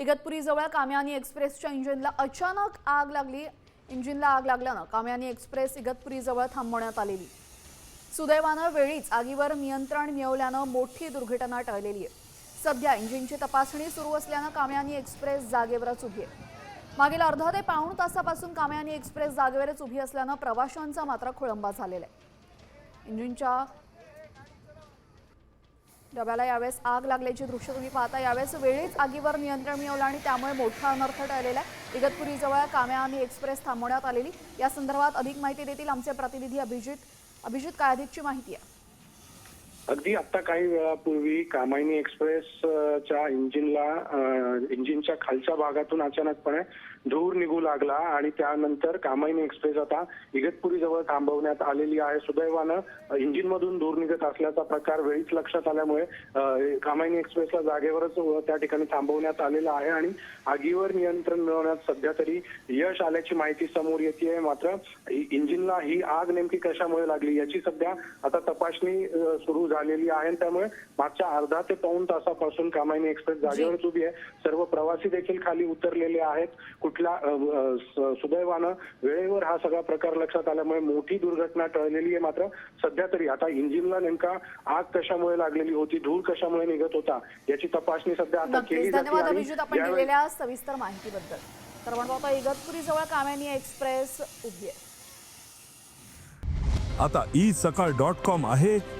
इगतपुरीजवळ कामयानी एक्सप्रेसच्या इंजिनला अचानक आग लागली. इंजिनला आग लागल्यानं कामयानी एक्सप्रेस इगतपुरीजवळ थांबवण्यात आलेली. सुदैवानं वेळीच आगीवर नियंत्रण मिळवल्यानं मोठी दुर्घटना टळलेली आहे. सध्या इंजिनची तपासणी सुरू असल्यानं कामयानी एक्सप्रेस जागेवरच उभी आहे. मागील अर्धा ते पाऊण तासापासून कामयानी एक्सप्रेस जागेवरच उभी असल्यानं प्रवाशांचा मात्र खोळंबा झालेला आहे. इंजिनच्या डब्याला यावेळेस आग लागल्याची दृश्य तुम्ही पाहता. यावेळेस वेळीच आगीवर नियंत्रण मिळवलं आणि त्यामुळे मोठा अनर्थ टळलेला आहे. इगतपुरीजवळ काम्या आणि एक्सप्रेस थांबवण्यात आलेली. या संदर्भात अधिक माहिती देतील आमचे प्रतिनिधी अभिजित. अभिजित काळाधिकची माहिती आहे? अगदी आता काही वेळापूर्वी कामायनी एक्सप्रेसच्या इंजिनला इंजिनच्या खालच्या भागातून अचानकपणे धूर निघू लागला आणि त्यानंतर कामायनी एक्सप्रेस आता इगतपुरी जवळ थांबवण्यात आलेली आहे. सुदैवानं इंजिन इंजिनमधून धूर निघत असल्याचा प्रकार वेळीच लक्षात आल्यामुळे कामायनी एक्सप्रेसला जागेवरच त्या ठिकाणी थांबवण्यात आलेला आहे आणि आगीवर नियंत्रण मिळवण्यात सध्या तरी यश आल्याची माहिती समोर येते मात्र इंजिनला ही आग नेमकी कशामुळे लागली याची सध्या आता तपासणी सुरू झाली झालेली आहे. आणि त्यामुळे मागच्या अर्धा ते पाऊण तासापासून कामायनी एक्सप्रेस जागेवरच उभी आहे. सर्व प्रवासी देखील खाली उतरलेले आहेत. स- सुदैवानं वेळेवर हा सगळा प्रकार लक्षात आल्यामुळे मोठी दुर्घटना टळलेली आहे मात्र सध्या तरी. आता इंजिनला नेमका आग कशामुळे लागलेली होती? धूर कशामुळे निघत होता? याची तपासणी सध्या आता केली धन्यवाद अभिजित. आपण दिलेल्या सविस्तर माहितीबद्दल. तर म्हणतो आता इगतपुरी जवळ काम्यानी एक्सप्रेस उभी आहे. आता ई सकाळ डॉट कॉम आहे.